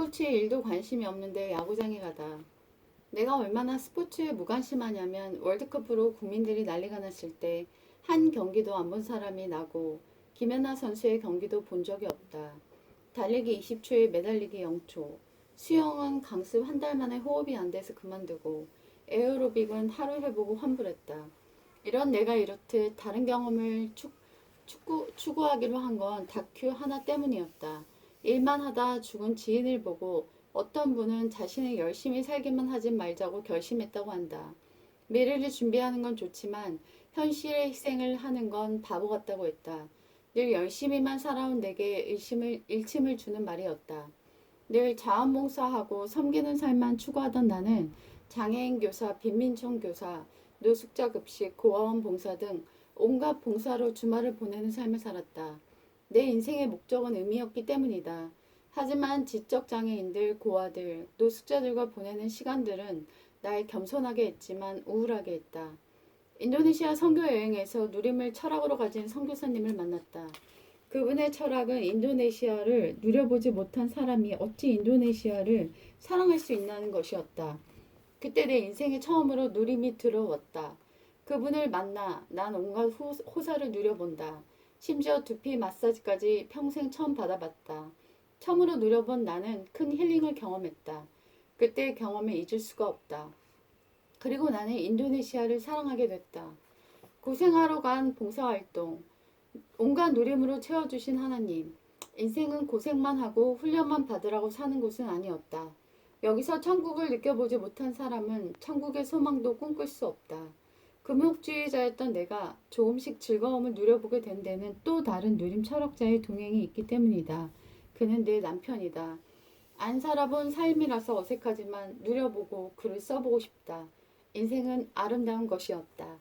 스포츠에 일도 관심이 없는데 야구장에 가다. 내가 얼마나 스포츠에 무관심하냐면 월드컵으로 국민들이 난리가 났을 때 한 경기도 안 본 사람이 나고 김연아 선수의 경기도 본 적이 없다. 달리기 20초에 매달리기 0초. 수영은 강습 한 달 만에 호흡이 안 돼서 그만두고 에어로빅은 하루 해보고 환불했다. 이런 내가 이렇듯 다른 경험을 축, 축구, 추구하기로 한 건 다큐 하나 때문이었다. 일만 하다 죽은 지인을 보고 어떤 분은 자신이 열심히 살기만 하지 말자고 결심했다고 한다. 미래를 준비하는 건 좋지만 현실의 희생을 하는 건 바보 같다고 했다. 늘 열심히만 살아온 내게 일심을, 일침을 주는 말이었다. 늘 자원봉사하고 섬기는 삶만 추구하던 나는 장애인 교사, 빈민청 교사, 노숙자 급식, 고아원 봉사 등 온갖 봉사로 주말을 보내는 삶을 살았다. 내 인생의 목적은 의미였기 때문이다. 하지만 지적 장애인들, 고아들, 노숙자들과 보내는 시간들은 날 겸손하게 했지만 우울하게 했다. 인도네시아 선교 여행에서 누림을 철학으로 가진 선교사님을 만났다. 그분의 철학은 인도네시아를 누려보지 못한 사람이 어찌 인도네시아를 사랑할 수 있냐는 것이었다. 그때 내 인생에 처음으로 누림이 들어왔다. 그분을 만나 난 온갖 호, 호사를 누려본다. 심지어 두피 마사지까지 평생 처음 받아봤다. 처음으로 누려본 나는 큰 힐링을 경험했다. 그때의 경험을 잊을 수가 없다. 그리고 나는 인도네시아를 사랑하게 됐다. 고생하러 간 봉사활동, 온갖 누림으로 채워주신 하나님. 인생은 고생만 하고 훈련만 받으라고 사는 곳은 아니었다. 여기서 천국을 느껴보지 못한 사람은 천국의 소망도 꿈꿀 수 없다. 금욕주의자였던 내가 조금씩 즐거움을 누려보게 된 데는 또 다른 누림 철학자의 동행이 있기 때문이다. 그는 내 남편이다. 안 살아본 삶이라서 어색하지만 누려보고 글을 써보고 싶다. 인생은 아름다운 것이었다.